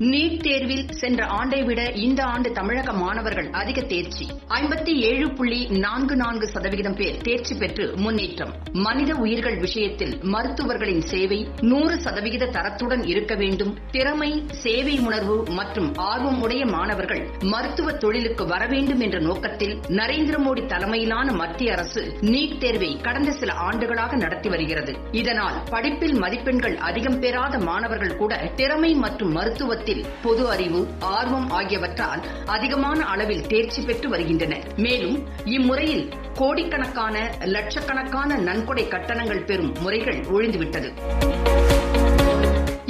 NEET தேர்வில் சென்ற ஆண்டை விட இந்த ஆண்டு தமிழக மாணவர்கள் அதிக தேர்ச்சி. ஐம்பத்தி ஏழு புள்ளி நான்கு நான்கு சதவிகிதம் பேர் தேர்ச்சி பெற்று முன்னேற்றம். மனித உயிர்கள் விஷயத்தில் மருத்துவர்களின் சேவை நூறு சதவிகித தரத்துடன் இருக்க வேண்டும். திறமை சேவை உணர்வு மற்றும் ஆர்வம் உடைய மாணவர்கள் மருத்துவ தொழிலுக்கு வர வேண்டும் என்ற நோக்கத்தில் நரேந்திர மோடி தலைமையிலான மத்திய அரசு நீட் தேர்வை கடந்த சில ஆண்டுகளாக நடத்தி வருகிறது. இதனால் படிப்பில் மதிப்பெண்கள் அதிகம் பெறாத மாணவர்கள் கூட திறமை மற்றும் மருத்துவத்தில் பொது அறிவு ஆர்வம் ஆகியவற்றால் அதிகமான அளவில் தேர்ச்சி பெற்று வருகின்றனர் மேலும் இம்முறையில் கோடிக்கணக்கான லட்சக்கணக்கான நன்கொடை கட்டணங்கள் பெறும் முறைகள் ஒழிந்துவிட்டது.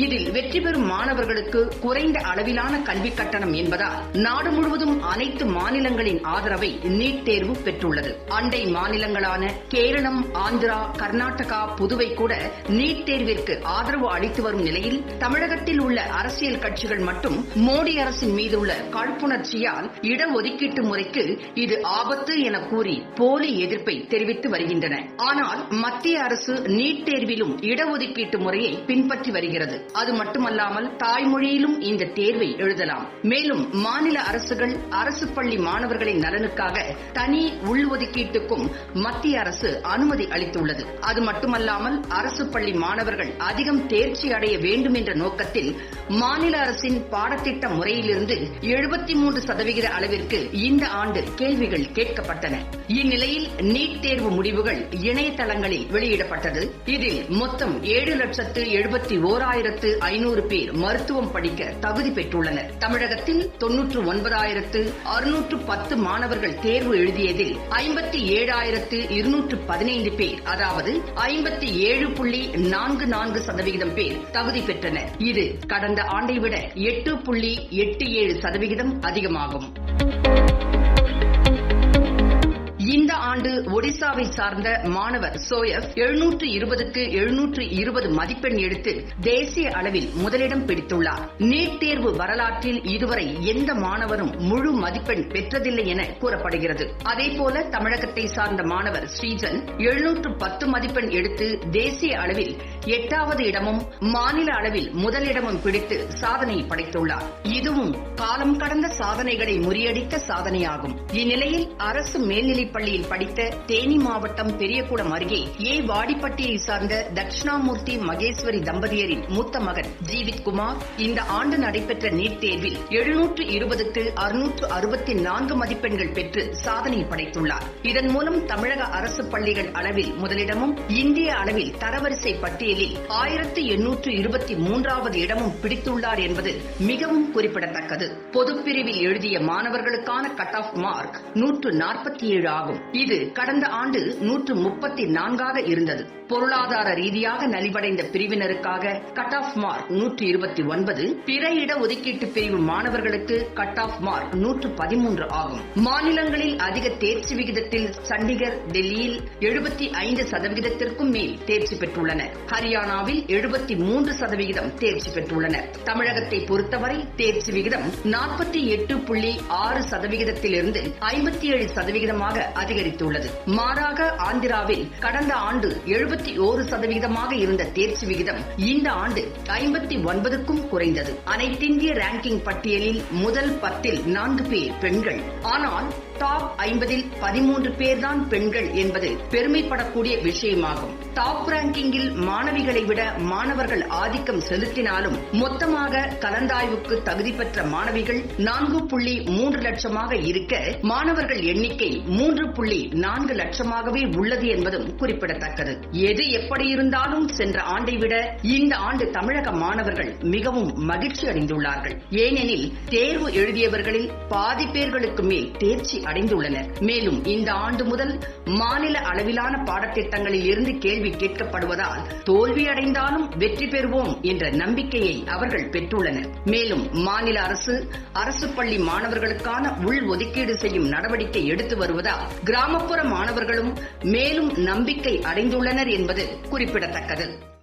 இதில் வெற்றி பெறும் மாணவர்களுக்கு குறைந்த அளவிலான கல்வி கட்டணம் என்பதால் நாடு முழுவதும் அனைத்து மாநிலங்களின் ஆதரவை நீட் தேர்வு பெற்றுள்ளது. அண்டை மாநிலங்களான கேரளம் ஆந்திரா கர்நாடகா புதுவை கூட நீட் தேர்விற்கு ஆதரவு அளித்து வரும் நிலையில் தமிழகத்தில் உள்ள அரசியல் கட்சிகள் மட்டும் மோடி அரசின் மீதுள்ள காழ்ப்புணர்ச்சியால் இடஒதுக்கீட்டு முறைக்கு இது ஆபத்து என கூறி போலி எதிர்ப்பை தெரிவித்து வருகின்றன. ஆனால் மத்திய அரசு நீட் தேர்விலும் இடஒதுக்கீட்டு முறையை பின்பற்றி வருகிறது. அது மட்டுமல்லாமல் தாய்மொழியிலும் இந்த தேர்வை எழுதலாம். மேலும் மாநில அரசுகள் அரசு பள்ளி மாணவர்களின் நலனுக்காக தனி உள்ஒதுக்கீட்டுக்கும் மத்திய அரசு அனுமதி அளித்துள்ளது. அது மட்டுமல்லாமல் அரசு பள்ளி மாணவர்கள் அதிகம் தேர்ச்சி அடைய வேண்டும் என்ற நோக்கத்தில் மாநில அரசின் பாடத்திட்ட முறையிலிருந்து எழுபத்தி மூன்று சதவிகித அளவிற்கு இந்த ஆண்டு கேள்விகள் கேட்கப்பட்டன. இந்நிலையில் நீட் தேர்வு முடிவுகள் இணையதளங்களில் வெளியிடப்பட்டது. இதில் மொத்தம் ஏழு லட்சத்து எழுபத்தி ஓராயிரத்து ஐநூறு பேர் மருத்துவம் படிக்க தகுதி பெற்றுள்ளனர். தமிழகத்தில் தொன்னூற்று ஒன்பதாயிரத்து அறுநூற்று பத்து மாணவர்கள் தேர்வு எழுதியதில் ஐம்பத்தி ஏழாயிரத்து இருநூற்று பதினைந்து பேர் அதாவது ஐம்பத்தி ஏழு புள்ளி நான்கு நான்கு சதவிகிதம் பேர் தகுதி பெற்றனர். இது கடந்த ஆண்டை விட எட்டு புள்ளி எட்டு ஏழு சதவிகிதம் அதிகமாகும். இந்த ஆண்டு ஒடிசாவை சார்ந்த மாணவர் சோயப் எழுநூற்று இருபதுக்கு எழுநூற்று இருபது மதிப்பெண் எடுத்து தேசிய அளவில் முதலிடம் பிடித்துள்ளார். நீட் தேர்வு வரலாற்றில் இதுவரை எந்த மாணவரும் முழு மதிப்பெண் பெற்றதில்லை என கூறப்படுகிறது. அதேபோல தமிழகத்தை சார்ந்த மாணவர் ஸ்ரீஜன் எழுநூற்று பத்து மதிப்பெண் எடுத்து தேசிய அளவில் எட்டாவது இடமும் மாநில அளவில் முதலிடமும் பிடித்து சாதனை படைத்துள்ளார். இதுவும் காலம் கடந்த சாதனைகளை முறியடித்த சாதனையாகும். இந்நிலையில் அரசு மேல்நிலைப் பள்ளியில் படித்த தேனி மாவட்டம் பெரியகுளம் அருகே ஏ. வாடிப்பட்டியை சார்ந்த தட்சிணாமூர்த்தி மகேஸ்வரி தம்பதியரின் மூத்த மகன் ஜீவித் குமார் இந்த ஆண்டு நடைபெற்ற நீட் தேர்வில் எழுநூற்று இருபதுக்கு அறுநூற்று அறுபத்தி நான்கு மதிப்பெண்கள் பெற்று சாதனை படைத்துள்ளார். இதன் மூலம் தமிழக அரசு பள்ளிகள் அளவில் முதலிடமும் இந்திய அளவில் தரவரிசை பட்டியலில் ஆயிரத்து எண்ணூற்று இருபத்தி மூன்றாவது இடமும் பிடித்துள்ளார் என்பது மிகவும் குறிப்பிடத்தக்கது. பொதுப்பிரிவில் எழுதிய மாணவர்களுக்கான கட் ஆஃப் மார்க் நூற்று நாற்பத்தி ஏழு ஆகும். இது கடந்த ஆண்டு நூற்று முப்பத்தி நான்காக இருந்தது. பொருளாதார ரீதியாக நலிவடைந்த பிரிவினருக்காக கட் ஆஃப் மார்க் நூற்று இருபத்தி ஒன்பது பிற இட ஒதுக்கீட்டு பிரிவு மாணவர்களுக்கு கட் ஆஃப் மார்க் நூற்று பதிமூன்று ஆகும். மாநிலங்களில் அதிக தேர்ச்சி விகிதத்தில் சண்டிகர் டெல்லியில் எழுபத்தி ஐந்து சதவிகிதத்திற்கும் மேல் தேர்ச்சி பெற்றுள்ளனர். ஹரியானாவில் எழுபத்தி மூன்று சதவிகிதம் தேர்ச்சி பெற்றுள்ளனர். தமிழகத்தை பொறுத்தவரை தேர்ச்சி விகிதம் நாற்பத்தி எட்டு புள்ளி ஆறு சதவிகிதத்திலிருந்து ஐம்பத்தி ஏழு சதவிகிதமாக அதிகரித்துள்ளது. மாறாக ஆந்திராவில் கடந்த ஆண்டு எழுபத்தி ஓரு சதவீதமாக இருந்த தேர்ச்சி விகிதம் இந்த ஆண்டு ஐம்பத்தி ஒன்பதுக்கும் குறைந்தது. அனைத்திந்திய ரேங்கிங் பட்டியலில் முதல் பத்தில் நான்கு பேர் பெண்கள். ஆனால் டாப் ஐம்பதில் பதிமூன்று பேர்தான் பெண்கள் என்பது பெருமைப்படக்கூடிய விஷயமாகும். டாப் ரேங்கிங்கில் மாணவிகளை விட மாணவர்கள் ஆதிக்கம் செலுத்தினாலும் மொத்தமாக கலந்தாய்வுக்கு தகுதி பெற்ற மாணவிகள் நான்கு புள்ளி மூன்று லட்சமாக இருக்க மாணவர்கள் எண்ணிக்கை மூன்று மூன்று புள்ளி நான்கு லட்சமாகவே உள்ளது என்பதும் குறிப்பிடத்தக்கது. எது எப்படி இருந்தாலும் சென்ற ஆண்டை விட இந்த ஆண்டு தமிழக மாணவர்கள் மிகவும் மகிழ்ச்சி அடைந்துள்ளார்கள். ஏனெனில் தேர்வு எழுதியவர்களில் பாதி பேர்களுக்கு மேல் தேர்ச்சி அடைந்துள்ளனர். மேலும் இந்த ஆண்டு முதல் மாநில அளவிலான பாடத்திட்டங்களில் இருந்து கேள்வி கேட்கப்படுவதால் தோல்வியடைந்தாலும் வெற்றி பெறுவோம் என்ற நம்பிக்கையை அவர்கள் பெற்றுள்ளனர். மேலும் மாநில அரசு அரசு பள்ளி மாணவர்களுக்கான உள் ஒதுக்கீடு செய்யும் நடவடிக்கை எடுத்து வருவதால் கிராமப்புற மாணவர்களும் மேலும் நம்பிக்கை அடைந்துள்ளனர் என்பது குறிப்பிடத்தக்கது.